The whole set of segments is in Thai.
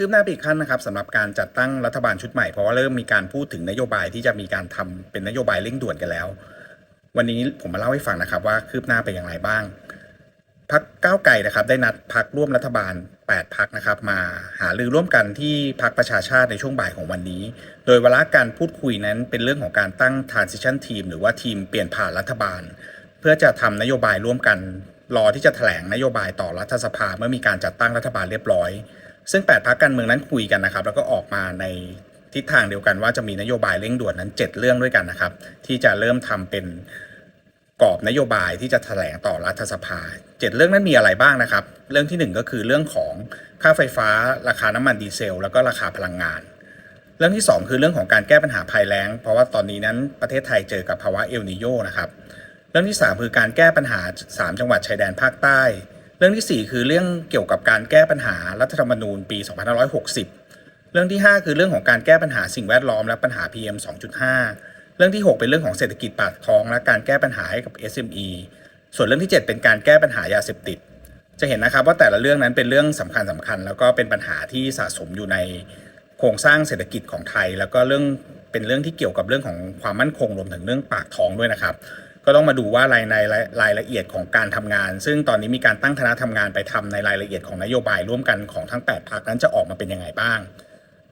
คืบหน้าไปอีกขั้นนะครับสำหรับการจัดตั้งรัฐบาลชุดใหม่ เพราะว่าเริ่มมีการพูดถึงนโยบายที่จะมีการทำเป็นนโยบายเร่งด่วนกันแล้ว วันนี้ผมมาเล่าให้ฟังนะครับว่าคืบหน้าไปอย่างไรบ้างพักก้าวไกลนะครับได้นัดพักร่วมรัฐบาล 8 พักนะครับมาหารือร่วมกันที่พักประชาชาติในช่วงบ่ายของวันนี้ โดยวาระการพูดคุยนั้นเป็นเรื่องของการตั้ง transition team หรือว่าทีมเปลี่ยนผ่านรัฐบาล เพื่อจะทำนโยบายร่วมกัน รอที่จะแถลงนโยบายต่อรัฐสภาเมื่อมีการจัดตั้งรัฐบาลเรียบร้อย ซึ่ง 8พักการเมืองนั้นคุยกันนะครับ แล้วก็ออกมาในทิศทางเดียวกันว่าจะมีนโยบายเร่งด่วนนั้น 7 เรื่องด้วยกันนะครับ ที่จะเริ่มทำเป็นกรอบนโยบายที่จะแถลงต่อรัฐสภา 7 เรื่องนั้นมีอะไรบ้างนะครับ เรื่องทีหนึ่1 ก็คือเรื่องของค่าไฟฟ้า ราคาน้ำมันดีเซล แล้วก็ราคาพลังงาน เรื่องที่ 2 คือเรื่องของการแก้ปัญหาภัยแล้ง เพราะว่าตอนนี้นั้นประเทศไทยเจอกับภาวะเอลนิโยนะครับ เรื่องที่ 3 คือการแก้ปัญหา 3 จังหวัดชายแดนภาคใต้ เรื่องทีสี่ 4 คือเรื่องเกี่ยวกับการแก้ปัญหารัฐธรรมนูญปี 2560 เรื่องที่ 5 คือเรื่องของการแก้ปัญหาสิ่งแวดล้อมและปัญหา PM 2.5 เรื่องที่ 6 เป็นเรื่องของเศรษฐกิจปากท้อง และการแก้ปัญหาให้กับ SME ส่วนเรื่องที่ 7 เป็นการแก้ปัญหายาเสพติด จะเห็นนะครับว่าแต่ละเรื่องนั้นเป็นเรื่องสำคัญสำคัญ แล้วก็เป็นปัญหาที่สะสมอยู่ในโครงสร้างเศรษฐกิจของไทย แล้วก็เรื่องเป็นเรื่องที่เกี่ยวกับเรื่องของความมั่นคงรวมถึงเรื่องปากท้องด้วยนะครับ ก็ต้องมาดูว่ารายในรายละเอียดของการทำงาน ซึ่งตอนนี้มีการตั้งคณะทำงานไปทำในรายละเอียดของนโยบายร่วมกันของทั้ง 8พรรคนั้นจะออกมาเป็นยังไงบ้าง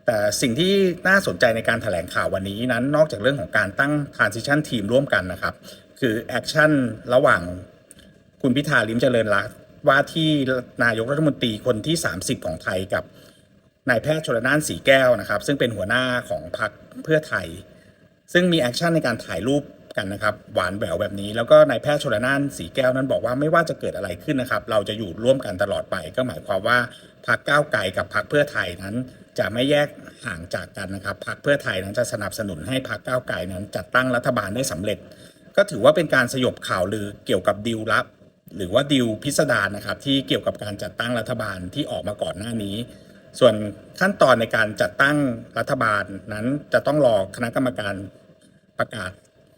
แต่สิ่งที่น่าสนใจในการถแถลงข่าววันนี้นั้นนอกจากเรื่องของการตั้ง transition team ร่วมกันนะครับ คือแอคชั่นระหว่างคุณพิธาลิมเจริญรัตว่าที่นายกรัฐมนตรีคนที่ 30 ของไทยกับนายแพทย์ชลนานสีแก้วนะครับ ซึ่งเป็นหัวหน้าของพรรคเพื่อไทย ซึ่งมีแอคชั่นในการถ่ายรูป กันนะครับหวานแหววแบบนี้ แล้วก็นายแพทย์ชลนานสีแก้วนั้นบอกว่าไม่ว่าจะเกิดอะไรขึ้นนะครับ เราจะอยู่ร่วมกันตลอดไป ก็หมายความว่าพรรคก้าวไกลกับพรรคเพื่อไทยนั้น จะไม่แยกห่างจากกันนะครับพรรคเพื่อไทยนั้นจะสนับสนุนให้พรรคก้าวไกลนั้น จัดตั้งรัฐบาลได้สำเร็จ ก็ถือว่าเป็นการสยบข่าวลือเกี่ยวกับดีลลับ หรือว่าดีลพิสดารนะครับที่เกี่ยวกับการจัดตั้งรัฐบาลที่ออกมาก่อนหน้านี้ส่วนขั้นตอนในการจัดตั้งรัฐบาลนั้นจะต้องรอคณะกรรมการประกาศ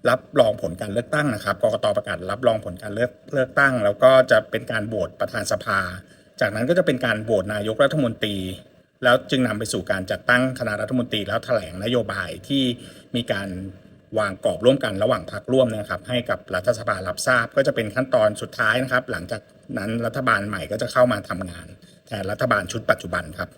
รับรองผลการเลือกตั้งนะครับกกตประกาศรับรองผลการเลือกเลือกตั้ง แล้วก็จะเป็นการโหวตประธานสภา จากนั้นก็จะเป็นการโหวตนายกรัฐมนตรี แล้วจึงนำไปสู่การจัดตั้งคณะรัฐมนตรีแล้วแถลงนโยบายที่มีการวางกรอบร่วมกันระหว่างพรรคร่วมนะครับ ให้กับรัฐสภารับทราบก็จะเป็นขั้นตอนสุดท้ายนะครับ หลังจากนั้นรัฐบาลใหม่ก็จะเข้ามาทำงานแทนรัฐบาลชุดปัจจุบันครับ